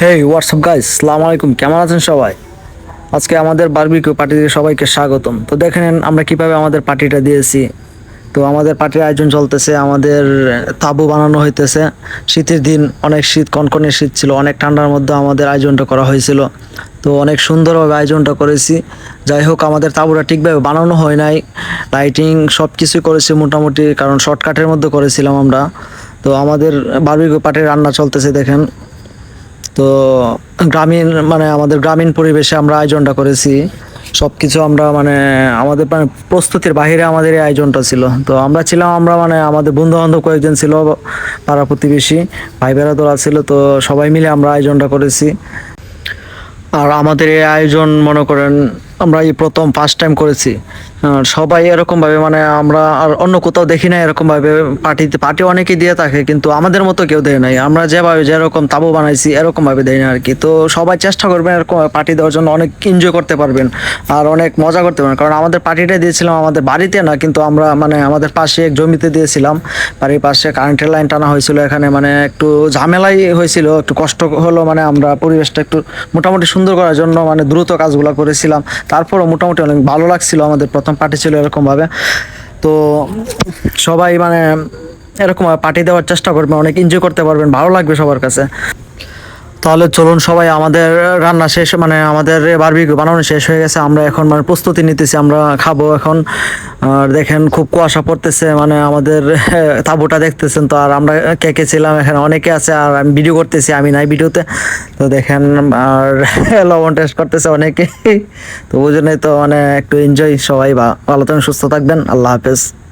হেই WhatsApp guys সালাম আলাইকুম কেমন আছেন সবাই? আজকে আমাদের বারবিকিউ পার্টিতে সবাইকে স্বাগতম। তো দেখে নেন আমরা কীভাবে আমাদের পার্টিটা দিয়েছি। তো আমাদের পার্টির আয়োজন চলতেছে, আমাদের তাবু বানানো হইতেছে। শীতের দিন অনেক শীত, কনকনে শীত ছিল, অনেক ঠান্ডার মধ্যে আমাদের আয়োজনটা করা হয়েছিল। তো অনেক সুন্দরভাবে আয়োজনটা করেছি। যাই হোক, আমাদের তাবুটা ঠিকভাবে বানানো হয় নাই। লাইটিং সব কিছুই করেছি মোটামুটি, কারণ শর্টকাটের মধ্যে করেছিলাম আমরা। তো আমাদের বারবিকিউ পার্টির রান্না চলতেছে, দেখেন। তো গ্রামীণ মানে আমাদের গ্রামীণ পরিবেশে আমরা আয়োজনটা করেছি। সব কিছু আমরা মানে আমাদের মানে প্রস্তুতির বাইরে আমাদের এই আয়োজনটা ছিল। তো আমরা ছিলাম, আমরা মানে আমাদের বন্ধু বান্ধব কয়েকজন ছিল, পাড়া প্রতিবেশী ভাই বেড়াদোরা ছিল, তো সবাই মিলে আমরা আয়োজনটা করেছি। আর আমাদের এই আয়োজন, মনে করেন, আমরা এই প্রথম ফার্স্ট টাইম করেছি। সবাই এরকমভাবে মানে আমরা আর অন্য কোথাও দেখি না এরকমভাবে পার্টিতে পার্টি অনেকেই দিয়ে থাকে, কিন্তু আমাদের মতো কেউ দেয় নাই। আমরা যেভাবে, যেরকম তাবু বানাইছি, এরকমভাবে দেয় না আর কি তো সবাই চেষ্টা করবেন এরকম পার্টি দেওয়ার জন্য অনেক এনজয় করতে পারবেন আর অনেক মজা করতে পারবেন। কারণ আমাদের পার্টিটা দিয়েছিলাম আমাদের বাড়িতে না, কিন্তু আমরা মানে আমাদের পাশে এক জমিতে দিয়েছিলাম। বাড়ির পাশে কারেন্টের লাইন টানা হয়েছিল এখানে মানে একটু ঝামেলাই হয়েছিল, একটু কষ্ট হলো মানে আমরা পরিবেশটা একটু মোটামুটি সুন্দর করার জন্য মানে দ্রুত কাজগুলো করেছিলাম। তারপরও মোটামুটি অনেক ভালো লাগছিল আমাদের প্রথম পার্টি ছিল এরকমভাবে। তো সবাই মানে এরকমভাবে পার্টি দেওয়ার চেষ্টা করবেন, অনেক এনজয় করতে পারবেন, ভালো লাগবে সবার কাছে। তাহলে চলুন সবাই আমাদের রান্না শেষ মানে আমাদের বারবিকিউ বানানো শেষ হয়ে গেছে। আমরা এখন মানে প্রস্তুতি নিতেছি, আমরা খাব এখন। আর দেখেন খুব কুয়াশা পড়তেছে মানে আমাদের তাঁবুটা দেখতেছেন তো, আর আমরা কে কে ছিলাম, এখানে অনেকে আছে, আর আমি ভিডিও করতেছি, আমি নাই ভিডিওতে তো দেখেন, আর লবণ টেস্ট করতেছে অনেকে। তো বুঝলেই তো মানে একটু এনজয় সবাই ভা- ভালো সুস্থ থাকবেন, আল্লাহ হাফেজ।